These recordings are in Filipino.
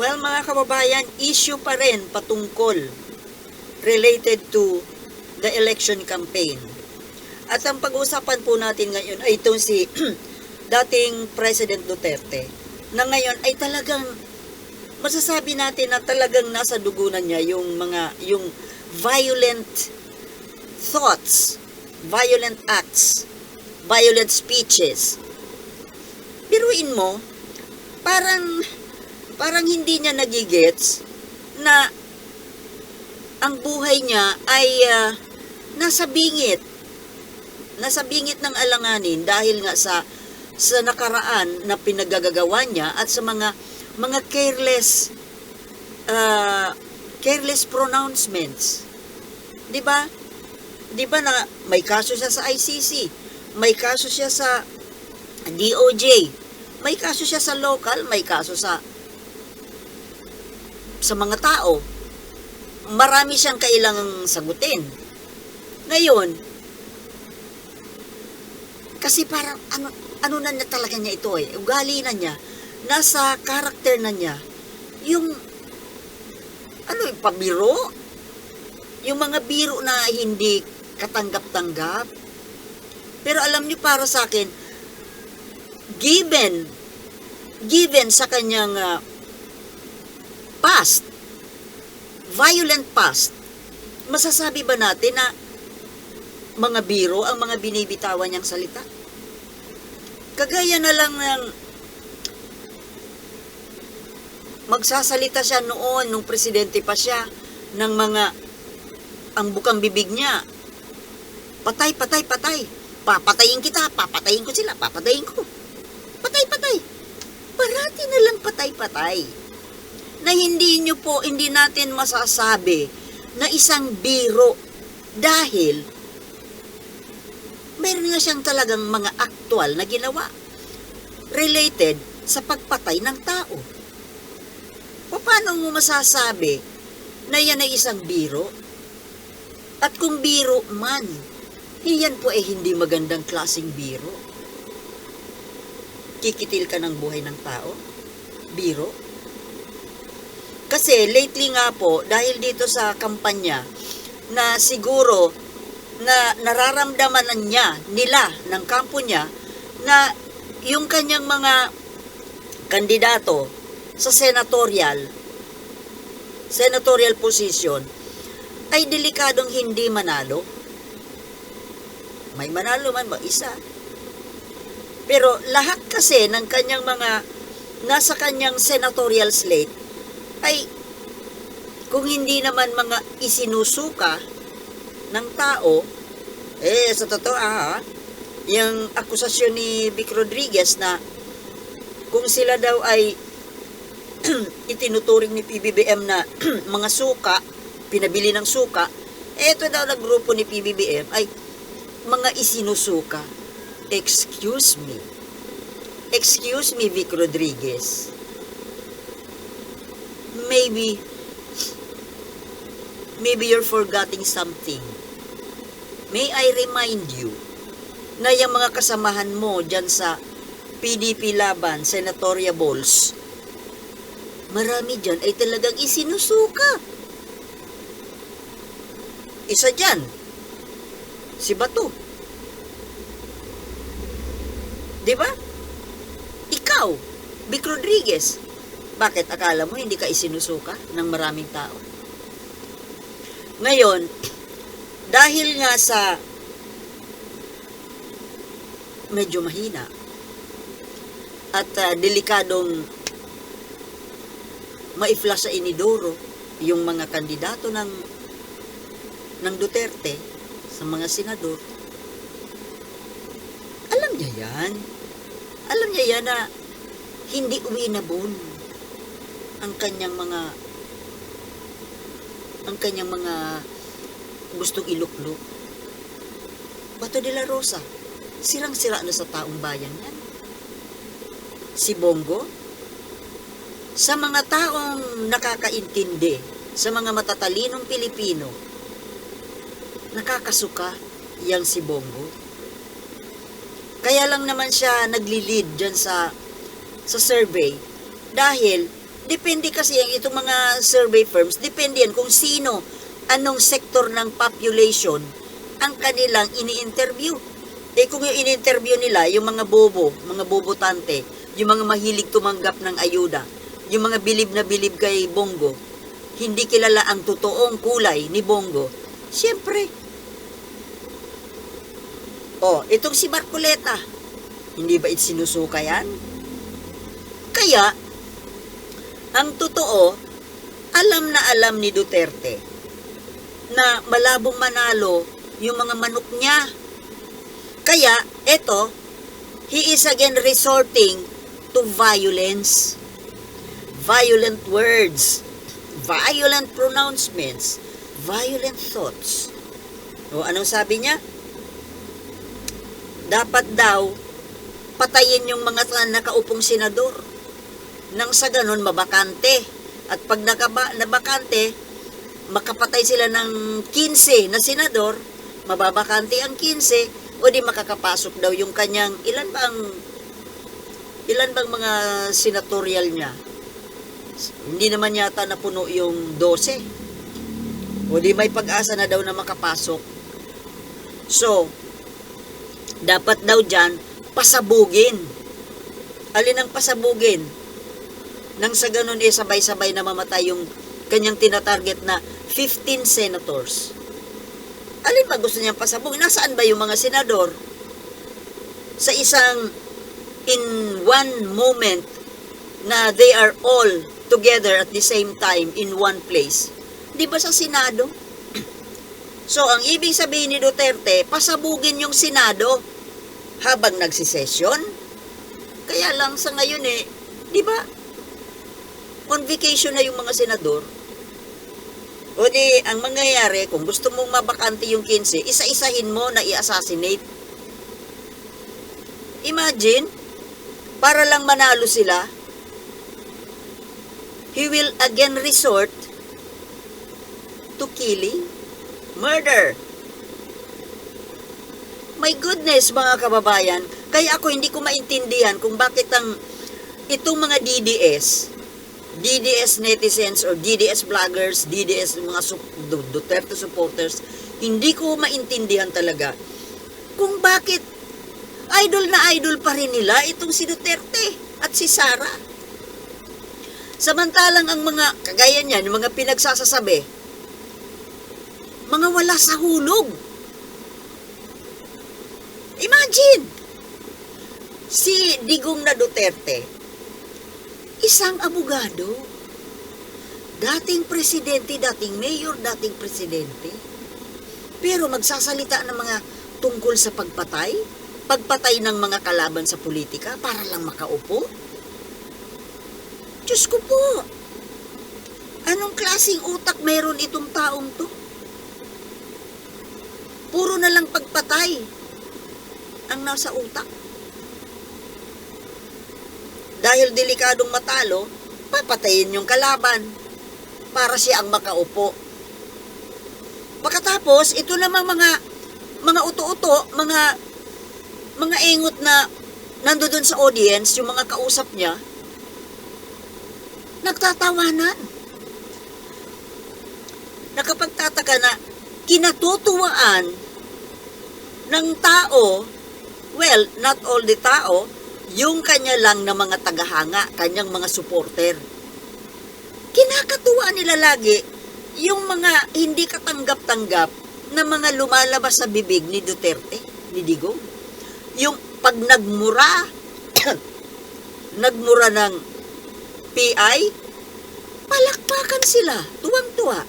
Well, mga kababayan, issue pa rin patungkol related to the election campaign. At ang pag-uusapan po natin ngayon ay itong si dating President Duterte na ngayon ay talagang masasabi natin na talagang nasa dugunan niya yung mga yung violent thoughts, violent acts, violent speeches. Biruin mo, parang parang hindi niya nagigets na ang buhay niya ay ah, nasa bingit. Nasa bingit ng alanganin dahil nga sa sa nakaraan na pinagagagawa niya at sa mga mga careless ah, careless pronouncements. 'Di ba? 'Di ba na may kaso siya sa ICC, may kaso siya sa DOJ, may kaso siya sa local, may kaso sa sa mga tao. Marami siyang kailangang sagutin. Ngayon, kasi parang ano, ano na niya talaga niya ito eh. Ugali na niya. Nasa karakter na niya. Yung, ano yung pabiro? Yung mga biro na hindi katanggap-tanggap. Pero alam niyo para sa akin, given, given sa kanyang ah, past, violent past, masasabi ba natin na mga biro ang mga binibitawan niyang salita? Kagaya na lang ng magsasalita siya noon nung presidente pa siya ng mga ang bukang bibig niya. Patay, patay, patay. Papatayin kita, papatayin ko sila, papatayin ko. Patay, patay. Parati na lang patay, patay na hindi nyo po, hindi natin masasabi na isang biro dahil meron nga siyang talagang mga aktual na ginawa related sa pagpatay ng tao. Paano mo masasabi na yan ay isang biro? At kung biro man, iyan po ay hindi magandang klasing biro. Kikitil ka ng buhay ng tao? Biro? Kasi lately nga po, dahil dito sa kampanya, na siguro na nararamdaman na niya, nila, ng kampo niya, na yung kanyang mga kandidato sa senatorial, senatorial position, ay delikadong hindi manalo. May manalo man ba? Isa. Pero lahat kasi ng kanyang mga nasa kanyang senatorial slate ay kung hindi naman mga isinusuka ng tao, eh sa totoo ah, yung akusasyon ni Vic Rodriguez na kung sila daw ay itinuturing ni PBBM na mga suka, pinabili ng suka, ito daw na grupo ni PBBM ay mga isinusuka. Excuse me. Excuse me, Vic Rodriguez maybe maybe you're forgetting something. May I remind you na yung mga kasamahan mo dyan sa PDP Laban, Senatoria Balls, marami dyan ay talagang isinusuka. Isa dyan, si Bato. Di ba? Ikaw, Vic Rodriguez, bakit akala mo hindi ka isinusuka ng maraming tao? Ngayon, dahil nga sa medyo mahina at ah, delikadong maifla sa inidoro yung mga kandidato ng ng Duterte sa mga senador, alam niya yan. Alam niya yan na hindi uminabon ang kanyang mga ang kanyang mga gustong iluklok. Bato de la Rosa, sirang-sira na sa taong bayan yan. Si Bongo, sa mga taong nakakaintindi, sa mga matatalinong Pilipino, nakakasuka yang si Bongo. Kaya lang naman siya nagli-lead dyan sa sa survey dahil Depende kasi yung itong mga survey firms, depende yan kung sino, anong sektor ng population ang kanilang ini-interview. Eh kung yung ini-interview nila, yung mga bobo, mga bobotante, yung mga mahilig tumanggap ng ayuda, yung mga bilib na bilib kay Bongo, hindi kilala ang totoong kulay ni Bongo, siyempre. Oh, itong si Marcoleta, hindi ba sinusuka yan? Kaya, ang totoo, alam na alam ni Duterte na malabong manalo yung mga manok niya. Kaya, eto, he is again resorting to violence. Violent words, violent pronouncements, violent thoughts. O anong sabi niya? Dapat daw patayin yung mga nakaupong senador nang sa ganun mabakante. At pag nakaba, nabakante, makapatay sila ng 15 na senador, mababakante ang 15, o di makakapasok daw yung kanyang, ilan bang, ilan bang mga senatorial niya? Hindi naman yata napuno yung 12. O di may pag-asa na daw na makapasok. So, dapat daw dyan, pasabugin. Alin ang pasabugin? Nang sa ganun eh, sabay-sabay na mamatay yung kanyang tinatarget na 15 senators. Alin ba gusto niyang pasabugin? Nasaan ba yung mga senador? Sa isang in one moment na they are all together at the same time in one place. Di ba sa Senado? So, ang ibig sabihin ni Duterte, pasabugin yung Senado habang nagsisesyon. Kaya lang sa ngayon eh, di ba? On vacation na yung mga senador. O di, ang mangyayari, kung gusto mong mabakante yung 15, isa-isahin mo na i-assassinate. Imagine, para lang manalo sila, he will again resort to killing, murder. My goodness, mga kababayan, kaya ako hindi ko maintindihan kung bakit ang itong mga DDS, DDS netizens or DDS vloggers, DDS mga Duterte supporters, hindi ko maintindihan talaga kung bakit idol na idol pa rin nila itong si Duterte at si Sara. Samantalang ang mga, kagaya niyan, yung mga pinagsasasabi, mga wala sa hulog. Imagine, si Digong na Duterte, isang abogado, dating presidente, dating mayor, dating presidente, pero magsasalita ng mga tungkol sa pagpatay, pagpatay ng mga kalaban sa politika para lang makaupo? Diyos ko po, anong klaseng utak meron itong taong to? Puro na lang pagpatay ang nasa utak. Dahil delikadong matalo, papatayin yung kalaban para siya ang makaupo. Pagkatapos, ito namang mga mga uto-uto, mga mga engot na nandoon sa audience, yung mga kausap niya, nagtatawanan. Nakapagtataka na kinatutuwaan ng tao, well, not all the tao, yung kanya lang na mga tagahanga, kanyang mga supporter. Kinakatuwa nila lagi yung mga hindi katanggap-tanggap na mga lumalabas sa bibig ni Duterte, ni Digong. Yung pag nagmura, nagmura ng PI, palakpakan sila, tuwang-tuwa.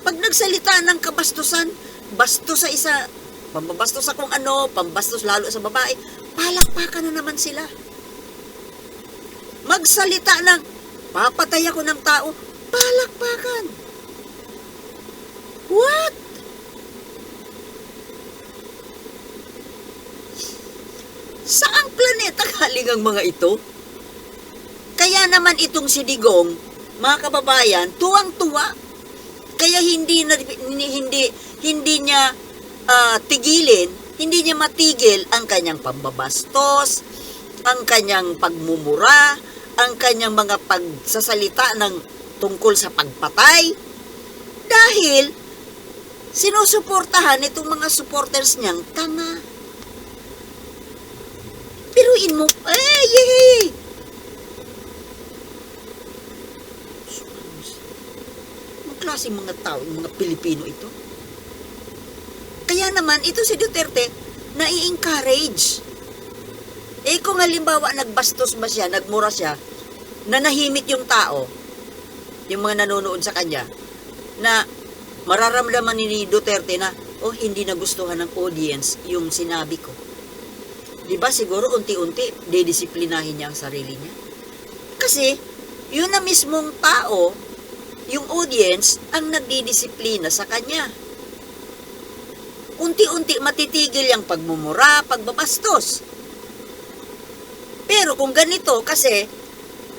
Pag nagsalita ng kabastusan, bastos sa isa, pambabastos sa kung ano, pambastos lalo sa babae, palakpakan na naman sila. Magsalita ng, papatay ako ng tao, palakpakan. What? Saang planeta galing ang mga ito? Kaya naman itong si Digong, mga kababayan, tuwang-tuwa. Kaya hindi na, hindi hindi niya ah, tigilin, hindi niya matigil ang kanyang pambabastos, ang kanyang pagmumura, ang kanyang mga pagsasalita ng tungkol sa pagpatay dahil sinusuportahan itong mga supporters niyang tanga. Piruin mo, eh, yay! Ang klaseng mga tao, mga Pilipino ito. Kaya naman, ito si Duterte, nai-encourage. Eh kung halimbawa nagbastos ba siya, nagmura siya, nanahimik yung tao, yung mga nanonood sa kanya, na mararamdaman ni Duterte na, oh, hindi nagustuhan ng audience yung sinabi ko. Di ba siguro unti-unti, didisiplinahin niya ang sarili niya? Kasi, yun na mismong tao, yung audience, ang nagdidisiplina sa kanya. Unti-unti matitigil yung pagmumura, pagbabastos. Pero kung ganito, kasi,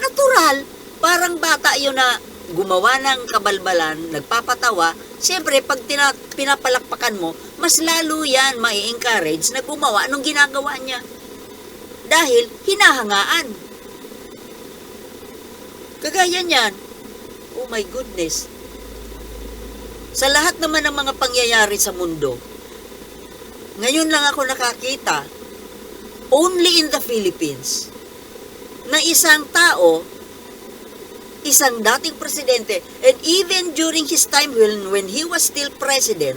natural, parang bata yun na gumawa ng kabalbalan, nagpapatawa, siyempre, pag tina- pinapalakpakan mo, mas lalo yan mai-encourage na gumawa nung ginagawa niya. Dahil, hinahangaan. Kagaya niyan, oh my goodness. Sa lahat naman ng mga pangyayari sa mundo, ngayon lang ako nakakita, only in the Philippines, na isang tao, isang dating presidente, and even during his time when, when he was still president,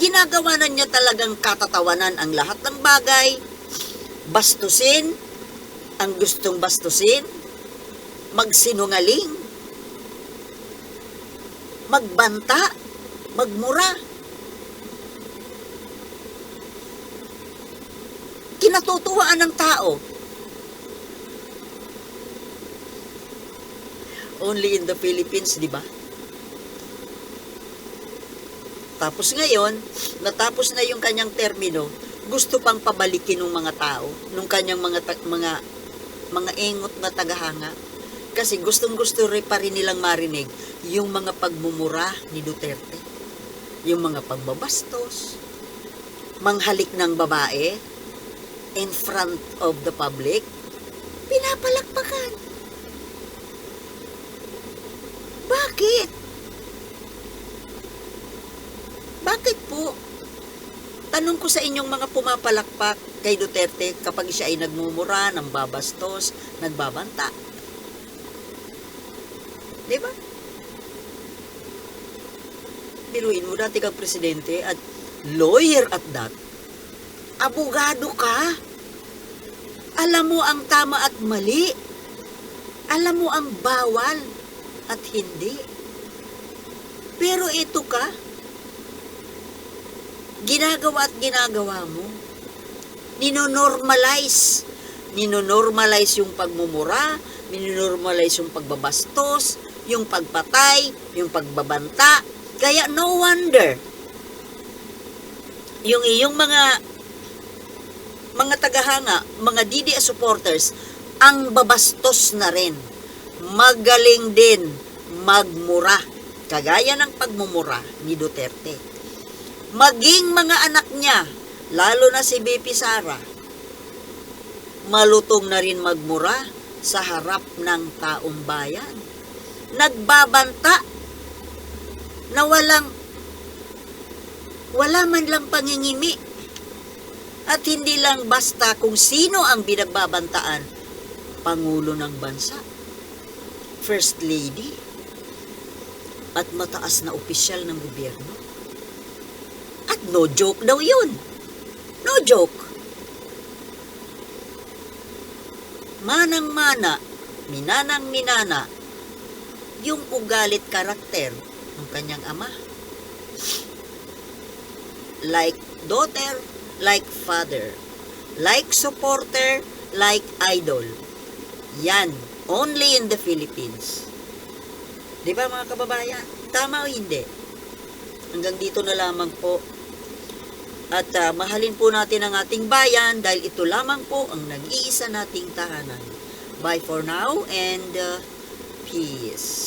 ginagawa na niya talagang katatawanan ang lahat ng bagay, bastusin, ang gustong bastusin, magsinungaling, magbanta, magmura. Kinatutuwaan ng tao. Only in the Philippines, di ba? Tapos ngayon, natapos na yung kanyang termino, gusto pang pabalikin ng mga tao, nung kanyang mga mga mga engot na tagahanga. Kasi gustong-gusto rin pa rin nilang marinig yung mga pagmumura ni Duterte. Yung mga pagbabastos, manghalik ng babae in front of the public, pinapalakpakan. Bakit? Bakit po? Tanong ko sa inyong mga pumapalakpak kay Duterte kapag siya ay nagmumura, nang babastos, nagbabanta. Di ba? Biruin mo, dati kang presidente at lawyer at that. Abogado ka. Alam mo ang tama at mali. Alam mo ang bawal at hindi. Pero ito ka, ginagawa at ginagawa mo. Ninonormalize. Ninonormalize yung pagmumura, ninonormalize yung pagbabastos, yung pagpatay, yung pagbabanta. Kaya no wonder, yung iyong mga mga tagahanga, mga DDS supporters, ang babastos na rin. Magaling din magmura. Kagaya ng pagmumura ni Duterte maging mga anak niya, lalo na si BP Sara, malutong na rin magmura sa harap ng taong bayan. Nagbabanta na walang wala man lang pangingimi at hindi lang basta kung sino ang binagbabantaan Pangulo ng bansa, First Lady, at mataas na opisyal ng gobyerno. At no joke daw yun. No joke. Manang-mana, minanang-minana, yung ugalit karakter ng kanyang ama. Like daughter, like father. Like supporter, like idol. Yan, only in the Philippines. Di ba mga kababayan? Tama o hindi? Hanggang dito na lamang po. At ah, mahalin po natin ang ating bayan dahil ito lamang po ang nag-iisa nating tahanan. Bye for now and uh, peace.